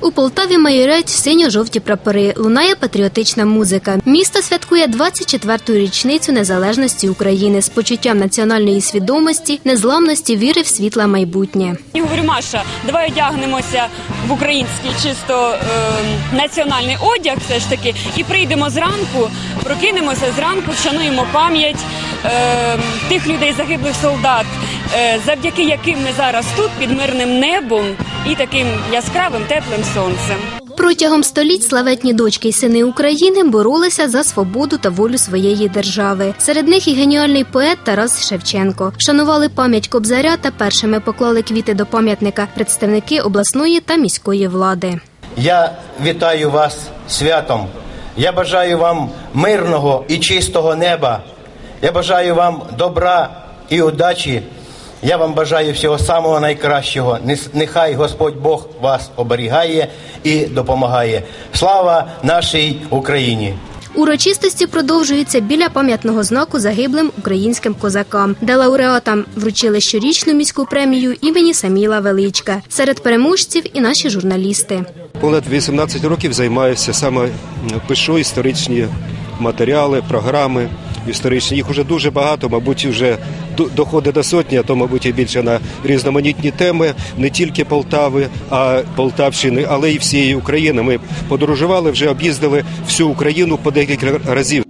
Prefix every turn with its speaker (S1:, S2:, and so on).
S1: У Полтаві майорять синьо-жовті прапори. Лунає патріотична музика. Місто святкує 24-ту річницю незалежності України з почуттям національної свідомості, незламності, віри в світле майбутнє.
S2: І говорю, Маша, давай одягнемося в український чисто е, національний одяг, все ж таки, і прийдемо зранку, прокинемося зранку, вшануємо пам'ять тих людей, загиблих солдат, е, завдяки яким ми зараз тут під мирним небом і таким яскравим теплим сонцем.
S1: Протягом століть славетні дочки й сини України боролися за свободу та волю своєї держави. Серед них і геніальний поет Тарас Шевченко. Шанували пам'ять Кобзаря та першими поклали квіти до пам'ятника представники обласної та міської влади.
S3: Я вітаю вас святом. Я бажаю вам мирного і чистого неба. Я бажаю вам добра і удачі. Я вам бажаю всього самого найкращого. Нехай Господь Бог вас оберігає і допомагає. Слава нашій Україні!
S1: Урочистості продовжуються біля пам'ятного знаку загиблим українським козакам, де лауреатам вручили щорічну міську премію імені Саміла Величка. Серед переможців і наші журналісти.
S4: Понад 18 років займаюся саме пишу історичні матеріали, програми історичні. Їх вже дуже багато, мабуть, вже до- доходить до сотні, а то, мабуть, і більше на різноманітні теми не тільки Полтави, а Полтавщини, але й всієї України. Ми подорожували, вже об'їздили всю Україну по декілька разів.